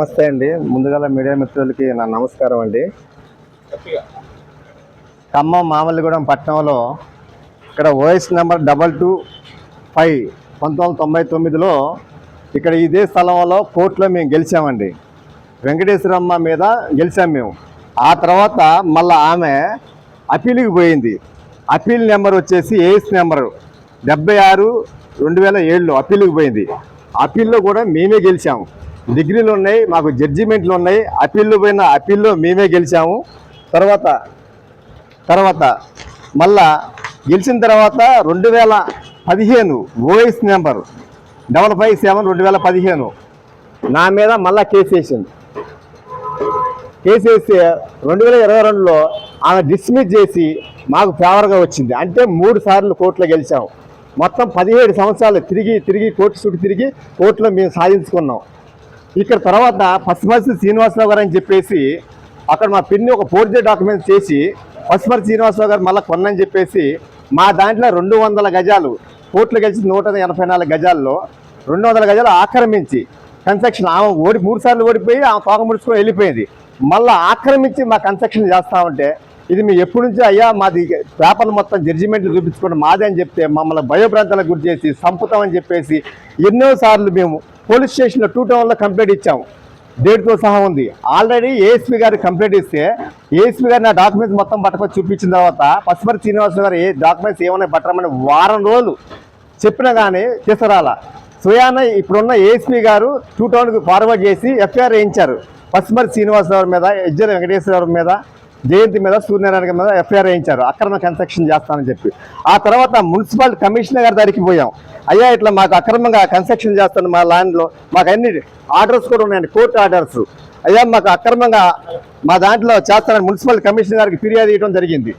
నమస్తే అండి. ముందుగా మీడియా మిత్రులకి నా నమస్కారం అండి. ఖమ్మం మామల్లిగూడెం పట్టణంలో ఇక్కడ OS number double two five పంతొమ్మిది తొంభై తొమ్మిదిలో ఇక్కడ ఇదే స్థలంలో కోర్టులో మేము గెలిచామండి. వెంకటేశ్వరమ్మ మీద గెలిచాం మేము. ఆ తర్వాత మళ్ళీ ఆమె అప్పీల్కి పోయింది. అప్పీల్ నెంబర్ వచ్చేసి ఏఎస్ నెంబరు డెబ్బై ఆరు రెండు వేల ఏడులో అప్పీల్కి పోయింది. అప్పీల్లో కూడా మేమే గెలిచాము డిగ్రీలు ఉన్నాయి మాకు జడ్జిమెంట్లు ఉన్నాయి. అప్పీళ్ళు పోయిన అప్పీల్లో మేమే గెలిచాము. తర్వాత తర్వాత మళ్ళా గెలిచిన తర్వాత రెండు వేల పదిహేను OS number double five seven రెండు వేల పదిహేను. నా మీద మళ్ళా కేసు వేసింది. కేసు వేసి రెండు వేల ఇరవై రెండులో ఆమె డిస్మిస్ చేసి మాకు ఫేవర్గా వచ్చింది. అంటే మూడు సార్లు కోర్టులో గెలిచాము మొత్తం పదిహేడు సంవత్సరాలు తిరిగి తిరిగి కోర్టు చుట్టూ తిరిగి కోర్టులో మేము సాధించుకున్నాం. ఇక్కడ తర్వాత పసుమర్సి శ్రీనివాసరావు గారు అని చెప్పేసి అక్కడ మా పిన్ని ఒక ఫోర్జీ డాక్యుమెంట్స్ చేసి పసుమర్సి శ్రీనివాసరావు గారు మళ్ళీ కొన్నని చెప్పేసి మా దాంట్లో రెండు వందల గజాలు కోట్లు గెలిచి నూట ఎనభై నాలుగు గజాల్లో రెండు వందల గజాలు ఆక్రమించి కన్స్ట్రక్షన్ ఆమె ఓడి మూడు సార్లు ఓడిపోయి ఆమె తోక ముడుచుకొని వెళ్ళిపోయింది. మళ్ళీ ఆక్రమించి మా కన్స్ట్రక్షన్ చేస్తా ఉంటే ఇది మీ ఎప్పటి నుంచి అయ్యా మాది పేపర్లు మొత్తం జడ్జిమెంట్లు చూపించుకోండి మాదే అని చెప్తే మమ్మల్ని భయభ్రాంతాలకు గురి చేసి సంపుతామని చెప్పేసి ఎన్నో సార్లు మేము పోలీస్ స్టేషన్లో టూ టౌన్లో కంప్లైంట్ ఇచ్చాము. డేట్తో సహా ఉంది. ఆల్రెడీ ఏఎస్పీ గారు కంప్లైంట్ ఇస్తే ఏఎస్పీ గారు నా డాక్యుమెంట్స్ మొత్తం పట్టుకొని చూపించిన తర్వాత పసుపరి శ్రీనివాసరావు గారు ఏ డాక్యుమెంట్స్ ఏమైనా పట్టమని వారం రోజులు చెప్పినా కానీ తీసుకురాలా స్వయాన ఇప్పుడున్న ఏఎస్పీ గారు టూ టౌన్కి ఫార్వర్డ్ చేసి ఎఫ్ఐఆర్ వేయించారు. పసుమరి శ్రీనివాసరావు మీద ఎజ్జల వెంకటేశ్వరరావు మీద జయంతి మీద సూర్యనారాయణ మీద ఎఫ్ఐఆర్ వేయించారు. అక్రమ కన్స్ట్రక్షన్ చేస్తానని చెప్పి. ఆ తర్వాత మున్సిపల్ కమిషనర్ గారి దగ్గరికి పోయాం. అయ్యా ఇట్లా మాకు అక్రమంగా కన్స్ట్రక్షన్ చేస్తాను మా ల్యాండ్లో. మాకు అన్ని ఆర్డర్స్ కూడా ఉన్నాయండి కోర్టు ఆర్డర్స్. అయ్యా మాకు అక్రమంగా మా దాంట్లో చేస్తానని మున్సిపల్ కమిషనర్ గారికి ఫిర్యాదు ఇవ్వడం జరిగింది.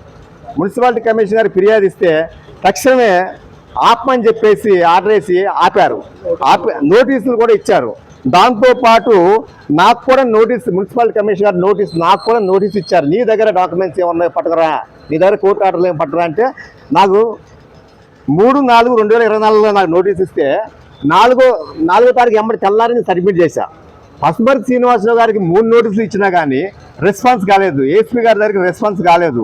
మున్సిపాలిటీ కమిషనర్ గారికి ఫిర్యాదు ఇస్తే తక్షణమే ఆపమని చెప్పేసి ఆర్డర్ వేసి ఆపారు. ఆపి నోటీసులు కూడా ఇచ్చారు. దాంతో పాటు నాకు కూడా నోటీస్ మున్సిపల్ కమిషనర్ గారు నోటీస్ నాకు కూడా నోటీస్ ఇచ్చారు. నీ దగ్గర డాక్యుమెంట్స్ ఏమన్నాయో పట్టుకురా. నీ దగ్గర కోర్టు ఆర్డర్లు ఏం పట్టుకురా అంటే నాకు మూడు నాలుగు రెండు వేల ఇరవై నాలుగులో నాకు నోటీస్ ఇస్తే నాలుగో నాలుగో తారీఖు ఎంబడి తెల్లారని సబ్మిట్ చేశా. పసుమర్తి శ్రీనివాసరావు గారికి మూడు నోటీసులు ఇచ్చినా కానీ రెస్పాన్స్ కాలేదు. ఏసీపీ గారి దగ్గరికి రెస్పాన్స్ కాలేదు.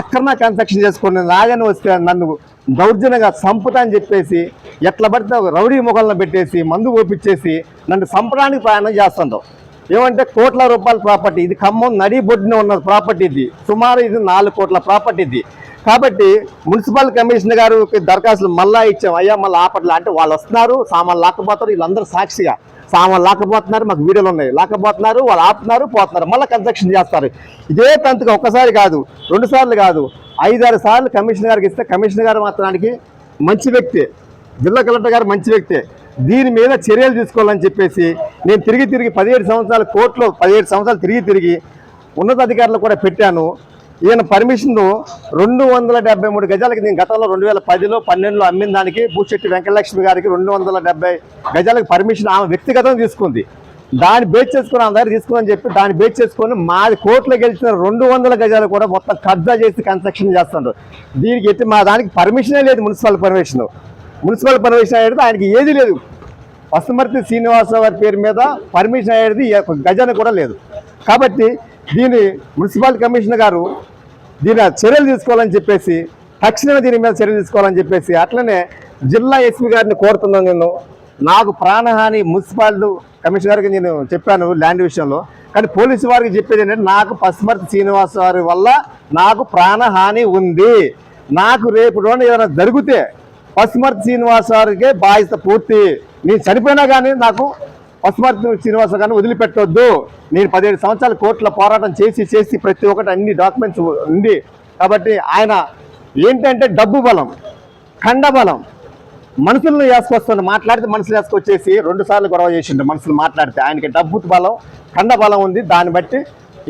అక్రమ కన్స్ట్రక్షన్ చేసుకుని నాగని వస్తే నన్ను దౌర్జన్యంగా చంపుతా అని చెప్పేసి ఎట్లా పడితే ఒక రౌడీ మొగలను పెట్టేసి మందు ఓపించేసి నన్ను చంపడానికి ప్రయాణం చేస్తుంటాం ఏమంటే కోట్ల రూపాయల ప్రాపర్టీ ఇది ఖమ్మం నడి బొడ్డున ఉన్న ప్రాపర్టీ ఇది. సుమారు ఇది నాలుగు కోట్ల ప్రాపర్టీ ఇది. కాబట్టి మున్సిపల్ కమిషనర్ గారు దరఖాస్తులు మళ్ళా ఇచ్చాం. అయ్యా మళ్ళీ ఆపట్ల. అంటే వాళ్ళు వస్తున్నారు సామాన్లు లాక్కపోతారు వీళ్ళందరూ సాక్షిగా. సామాన్లు లాక్కపోతున్నారు మాకు వీడియోలు ఉన్నాయి. లాక్కపోతున్నారు వాళ్ళు ఆపుతున్నారు పోతున్నారు. మళ్ళీ కన్స్ట్రక్షన్ చేస్తారు. ఇదే తంతుగా ఒక్కసారి కాదు రెండు సార్లు కాదు ఐదారు సార్లు కమిషనర్ గారికి ఇస్తే కమిషనర్ గారు మాత్రానికి మంచి వ్యక్తి. జిల్లా కలెక్టర్ గారు మంచి వ్యక్తే. దీని మీద చర్యలు తీసుకోవాలని చెప్పేసి నేను తిరిగి తిరిగి పదిహేడు సంవత్సరాలు కోర్టులో పదిహేడు సంవత్సరాలు తిరిగి తిరిగి ఉన్నతాధికారులు కూడా పెట్టాను. ఈయన పర్మిషన్ రెండు వందల డెబ్బై మూడు గజాలకి నేను గతంలో రెండు వేల పదిలో పన్నెండులో అమ్మిన దానికి భూశెట్టి వెంకటలక్ష్మి గారికి రెండు వందల డెబ్బై గజాలకు పర్మిషన్ ఆమె వ్యక్తిగతంగా తీసుకుంది. దాన్ని బేచ్ చేసుకుని ఆమె దగ్గర తీసుకుని చెప్పి దాన్ని బేచ్ చేసుకొని మాది కోర్టులో గెలిచిన రెండు వందల గజాలు కూడా మొత్తం కబ్జా చేసి కన్స్ట్రక్షన్ చేస్తున్నారు దీనికి ఎట్టి మా దానికి పర్మిషనే లేదు మున్సిపల్ పర్మిషన్. మున్సిపల్ పర్మిషన్ అనేది ఆయనకి ఏది లేదు. పసుమర్తి శ్రీనివాసరావు గారి పేరు మీద పర్మిషన్ అనేది గజాన కూడా లేదు. కాబట్టి దీని మున్సిపల్ కమిషనర్ గారు దీని చర్యలు తీసుకోవాలని చెప్పేసి తక్షణమే దీని మీద చర్యలు తీసుకోవాలని చెప్పేసి అట్లనే జిల్లా ఎస్పీ గారిని కోరుతున్నాను నేను. నాకు ప్రాణహాని మున్సిపాలిటీ కమిషనర్కి నేను చెప్పాను ల్యాండ్ విషయంలో. కానీ పోలీసు వారికి చెప్పేది ఏంటంటే నాకు పసుమర్తి శ్రీనివాస వారి వల్ల నాకు ప్రాణహాని ఉంది. నాకు రేపు రోజున ఏదైనా జరిగితే పసుమర్తి శ్రీనివాస వారికే బాధ్యత పూర్తి. నేను చనిపోయినా కానీ నాకు పసుమర్తి శ్రీనివాస గారిని వదిలిపెట్టొద్దు. నేను పదిహేడు సంవత్సరాలు కోర్టులో పోరాటం చేసి చేసి ప్రతి ఒక్కటి అన్ని డాక్యుమెంట్స్ ఉంది. కాబట్టి ఆయన ఏంటంటే డబ్బు బలం ఖండబలం మనుషులను వేసుకొస్తుంది మాట్లాడితే మనుషులు వేసుకొచ్చేసి రెండు సార్లు గొడవ చేసిండు మనుషులు మాట్లాడితే. ఆయనకి డబ్బు బలం ఖండ బలం ఉంది. దాన్ని బట్టి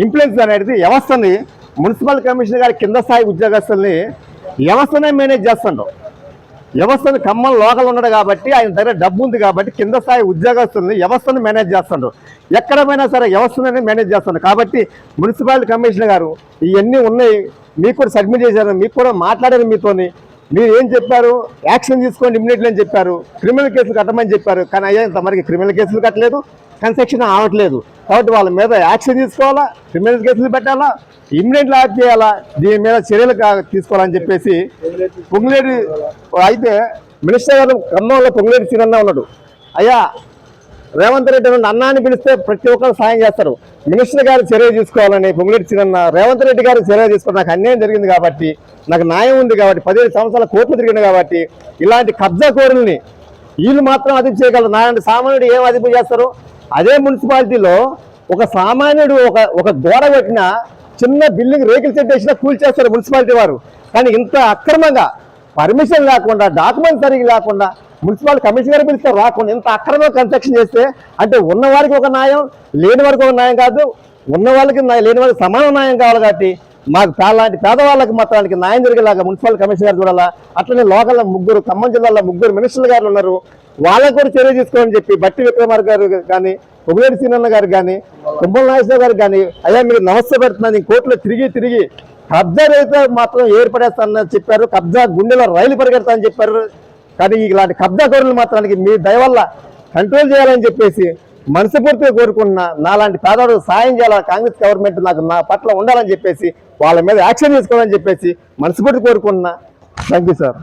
ఇన్ఫ్లుయెన్స్ అనేది వ్యవస్థని మున్సిపల్ కమిషనర్ గారి కింద స్థాయి ఉద్యోగస్తుల్ని వ్యవస్థనే మేనేజ్ చేస్తుండ్రు వ్యవస్థను ఖమ్మం లోకల్ ఉన్నాడు కాబట్టి ఆయన దగ్గర డబ్బు ఉంది కాబట్టి కింద స్థాయి ఉద్యోగస్తుల్ని వ్యవస్థను మేనేజ్ చేస్తుండ్రు. ఎక్కడ పోయినా సరే వ్యవస్థను మేనేజ్ చేస్తుండ్రు. కాబట్టి మున్సిపాలిటీ కమిషనర్ గారు ఇవన్నీ ఉన్నాయి. మీకు కూడా సబ్మిట్ చేశారు. మీకు కూడా మాట్లాడారు మీతోని. మీరు ఏం చెప్పారు? యాక్షన్ తీసుకోండి ఇమ్మీడియట్లీ అని చెప్పారు. క్రిమినల్ కేసులు కట్టమని చెప్పారు. కానీ అయ్యా ఇంతవరకు క్రిమినల్ కేసులు కట్టలేదు. కన్స్ట్రక్షన్ ఆవట్లేదు కాబట్టి వాళ్ళ మీద యాక్షన్ తీసుకోవాలా? క్రిమినల్ కేసులు పెట్టాలా? ఇమ్మీడియట్ లాక్ చేయాలా? దీని మీద చర్యలు తీసుకోవాలని చెప్పేసి పొంగులేటి అయితే మినిస్టర్ గారు ఖమ్మంలో పొంగులేటి సీనన్న ఉన్నాడు. అయ్యా రేవంత్ రెడ్డి నుండి అన్నాన్ని పిలిస్తే ప్రతి ఒక్కరు సాయం చేస్తారు. మినిస్టర్ గారు చర్య తీసుకోవాలని పొంగులేటి చిన్న రేవంత్ రెడ్డి గారు చర్య తీసుకోవడం నాకు అన్యాయం జరిగింది కాబట్టి నాకు న్యాయం ఉంది కాబట్టి పదిహేడు సంవత్సరాల కోర్టు తిరిగింది కాబట్టి ఇలాంటి కబ్జా కోరుల్ని వీళ్ళు మాత్రం అదుపు చేయగలరు. నా సామాన్యుడు ఏం అదుపు చేస్తారు? అదే మున్సిపాలిటీలో ఒక సామాన్యుడు ఒక ఒక గోడ పెట్టిన చిన్న బిల్డింగ్ రేకుల చెట్టేసినా వేసినా కూల్చేస్తారు మున్సిపాలిటీ వారు. కానీ ఇంత అక్రమంగా పర్మిషన్ లేకుండా డాక్యుమెంట్ సరిగ్గా లేకుండా మున్సిపల్ కమిషనర్ పిలిస్తే రాకుండా ఇంత అక్రమంగా కన్స్ట్రక్షన్ చేస్తే అంటే ఉన్న వారికి ఒక న్యాయం లేని వారికి ఒక న్యాయం కాదు ఉన్న వాళ్ళకి లేని వాళ్ళకి సమాన న్యాయం కావాలి కాబట్టి మాకు అలాంటి పేదవాళ్ళకి మాత్రానికి న్యాయం జరిగేలాగా మున్సిపల్ కమిషనర్ చూడాలా అట్లనే లోకల్ ముగ్గురు ఖమ్మం జిల్లాలో ముగ్గురు మినిస్టర్లు గారు ఉన్నారు. వాళ్ళకు కూడా చర్య తీసుకోమని చెప్పి బట్టి విక్రమార్ గారు కానీ పొగిలేటి సీనన్న గారు కానీ కుంభల నాగేశ్వర గారు కానీ అయ్యా మీరు నమస్తే పెడుతున్నాను కోర్టులో తిరిగి తిరిగి కబ్జా రైతు మాత్రం ఏర్పడేస్తానని చెప్పారు కబ్జా గుండెలో రైలు పరిగెడతానని చెప్పారు. కానీ ఇలాంటి కబ్జా కోరులు మాత్రానికి మీ దయ వల్ల కంట్రోల్ చేయాలని చెప్పేసి మనస్ఫూర్తిగా కోరుకున్న నాలాంటి పేదవాడు సాయం చేయాలని కాంగ్రెస్ గవర్నమెంట్ నాకు నా పట్ల ఉండాలని చెప్పేసి వాళ్ళ మీద యాక్షన్ తీసుకోవాలని చెప్పేసి మనస్ఫూర్తి కోరుకున్నా థ్యాంక్ యూ సార్.